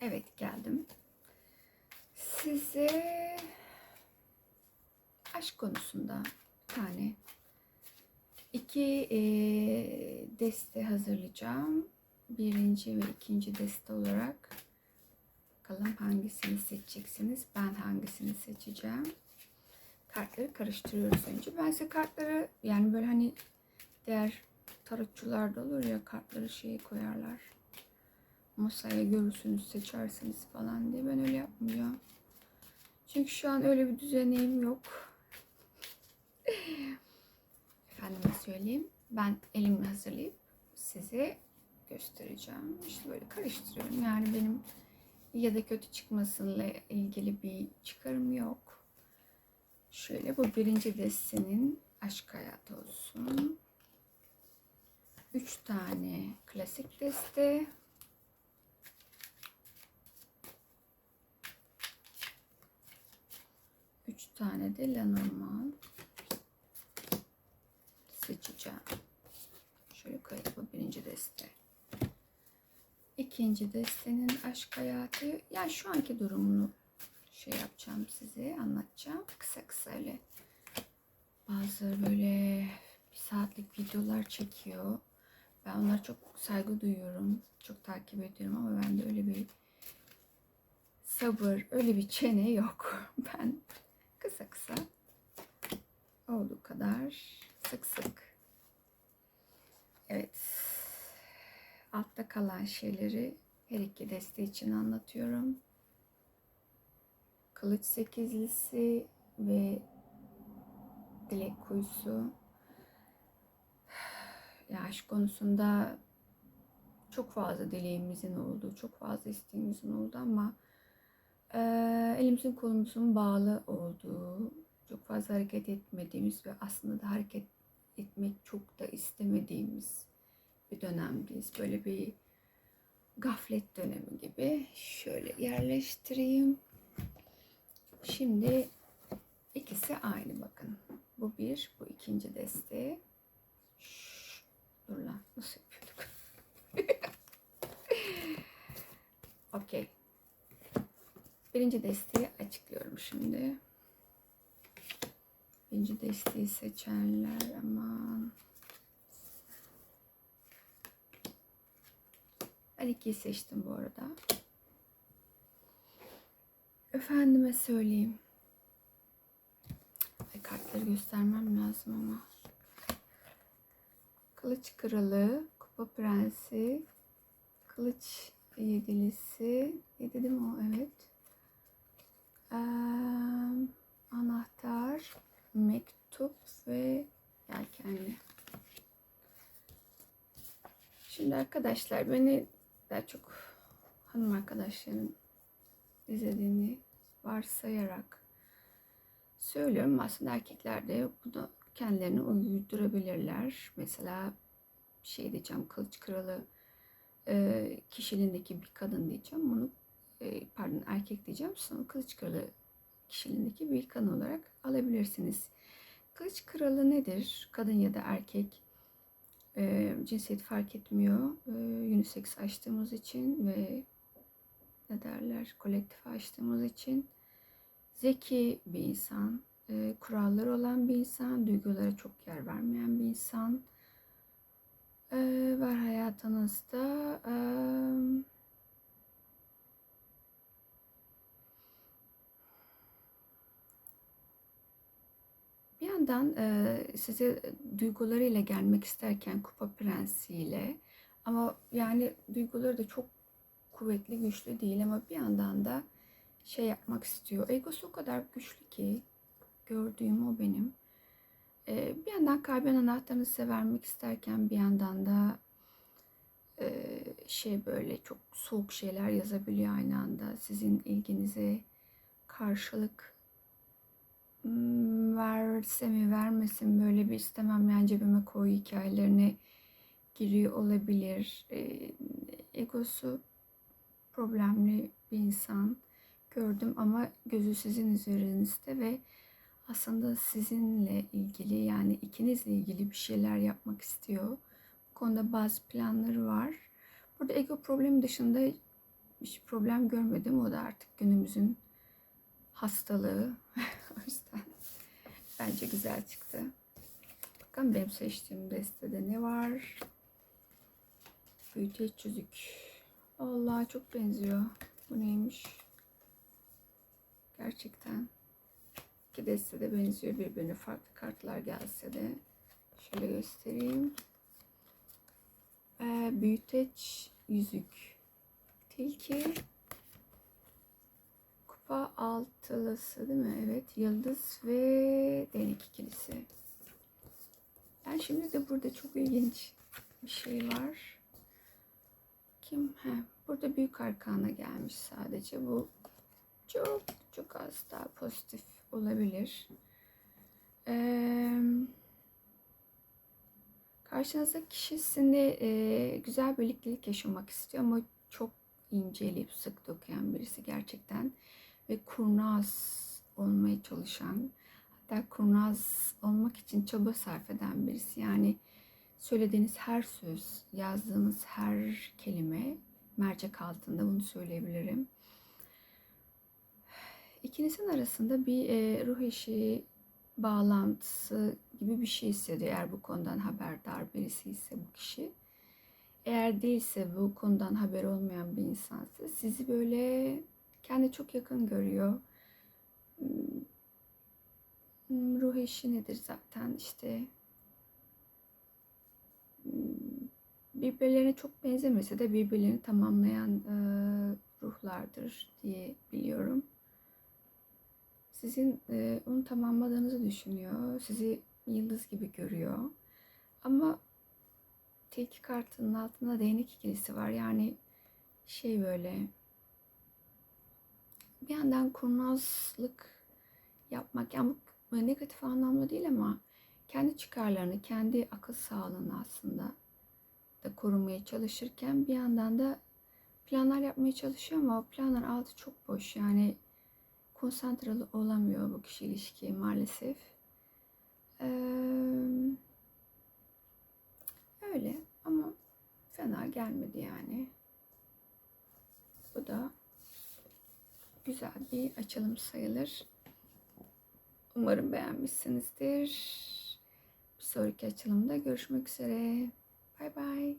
Evet geldim. Size aşk konusunda bir tane iki eee, deste hazırlayacağım. Birinci ve ikinci deste olarak. Bakalım hangisini seçeceksiniz. Ben hangisini seçeceğim. Kartları karıştırıyoruz önce. Ben size kartları yani böyle hani diğer tarotçularda olur ya kartları şeye koyarlar masaya görürsünüz seçersiniz falan diye ben öyle yapmayacağım. Çünkü şu an öyle bir düzeneğim yok. Efendime söyleyeyim. Ben elimi hazırlayıp size göstereceğim. İşte böyle karıştırıyorum. Yani benim ya da kötü çıkmasıyla ilgili bir çıkarım yok. Şöyle bu birinci destenin aşk hayatı olsun. Üç tane klasik deste. Tane de Lenormand seçeceğim. Şöyle koyalım bu birinci deste. İkinci destenin aşk hayatı. Yani şu anki durumunu şey yapacağım size anlatacağım. Kısa kısa öyle. Bazı böyle bir saatlik videolar çekiyor. Ben onlara çok saygı duyuyorum. Çok takip ediyorum ama bende öyle bir sabır, öyle bir çene yok. Ben kısa kısa olduğu kadar sık sık. Evet. Altta kalan şeyleri her iki deste için anlatıyorum. Kılıç sekizlisi ve dilek kuyusu. Ya aşk konusunda çok fazla dileğimizin olduğu, çok fazla isteğimizin olduğu ama eee, elimizin kolumuzun bağlı olduğu, çok fazla hareket etmediğimiz ve aslında da hareket etmek çok da istemediğimiz bir dönemdeyiz. Böyle bir gaflet dönemi gibi. Şöyle yerleştireyim. Şimdi ikisi aynı bakın. Bu bir, bu ikinci deste. Birinci desteği açıklıyorum şimdi. Birinci desteği seçenler aman. Ben ikiyi seçtim bu arada. Efendime söyleyeyim. Ay kartları göstermem lazım ama. Kılıç kralı, kupa prensi, kılıç yedilisi. Yedi mi o? Evet. Anahtar, mektup ve yelkenli. Şimdi arkadaşlar beni daha çok hanım arkadaşların izlediğini varsayarak söylüyorum. Aslında erkekler de bunu kendilerine uydurabilirler. Mesela şey diyeceğim kılıç kralı e, kişiliğindeki bir kadın diyeceğim. Bunu pardon erkek diyeceğim. Sonra kılıç kralı kişiliğindeki bir kadın olarak alabilirsiniz. Kılıç kralı nedir? Kadın ya da erkek e, cinsiyet fark etmiyor. E, unisex açtığımız için ve ne derler kolektif açtığımız için zeki bir insan, e, kuralları olan bir insan, duygulara çok yer vermeyen bir insan e, var hayatınızda. E, bir yandan e, size duygularıyla gelmek isterken Kupa Prensi'yle ama yani duyguları da çok kuvvetli, güçlü değil ama bir yandan da şey yapmak istiyor. Egosu o kadar güçlü ki gördüğüm o benim. Ee, bir yandan kalbin anahtarını size vermek isterken bir yandan da e, şey böyle çok soğuk şeyler yazabiliyor aynı anda. Sizin ilginize karşılık verse mi vermesin böyle bir istemem yani cebime koy hikayelerine giriyor olabilir. Ee, egosu problemli bir insan gördüm ama gözü sizin üzerinizde ve aslında sizinle ilgili yani ikinizle ilgili bir şeyler yapmak istiyor. Bu konuda bazı planları var. Burada ego problemi dışında hiç problem görmedim. O da artık günümüzün hastalığı. bence güzel çıktı. Bakalım benim seçtiğim destede ne var? Büyüteç yüzük. Allah çok benziyor. Bu neymiş? Gerçekten. İki deste de benziyor birbirine. Farklı kartlar gelse de. Şöyle göstereyim. Ee, büyüteç yüzük. Tilki. Kupa altılısı değil mi? Evet. Yıldız ve değnek ikilisi. Yani şimdi de burada çok ilginç bir şey var. Kim? He, burada büyük arkana gelmiş sadece. Bu çok çok az daha pozitif olabilir. Ee, karşınızdaki kişi sizinle e, güzel birliktelik yaşamak istiyor ama çok inceleyip sık dokuyan birisi gerçekten ve kurnaz olmaya çalışan hatta kurnaz olmak için çaba sarf eden birisi yani söylediğiniz her söz yazdığınız her kelime mercek altında bunu söyleyebilirim İkinizin arasında bir e, ruh eşi bağlantısı gibi bir şey hissediyor eğer bu konudan haberdar birisi ise bu kişi. Eğer değilse bu konudan haber olmayan bir insansa sizi böyle kendi çok yakın görüyor. Hmm, Ruh eşi nedir zaten işte hmm, birbirlerine çok benzemese de birbirlerini tamamlayan e, ruhlardır diye biliyorum sizin e, onu tamamladığınızı düşünüyor. Sizi yıldız gibi görüyor. Ama tilki kartının altında değnek ikilisi var. Yani şey böyle bir yandan kurnazlık yapmak yani bu negatif anlamda değil ama kendi çıkarlarını, kendi akıl sağlığını aslında da korumaya çalışırken bir yandan da planlar yapmaya çalışıyor ama o planlar altı çok boş. Yani konsantre olamıyor bu kişi ilişkiye maalesef. Ee, öyle ama fena gelmedi yani. Bu da güzel bir açılım sayılır. Umarım beğenmişsinizdir. Bir sonraki açılımda görüşmek üzere. Bay bay.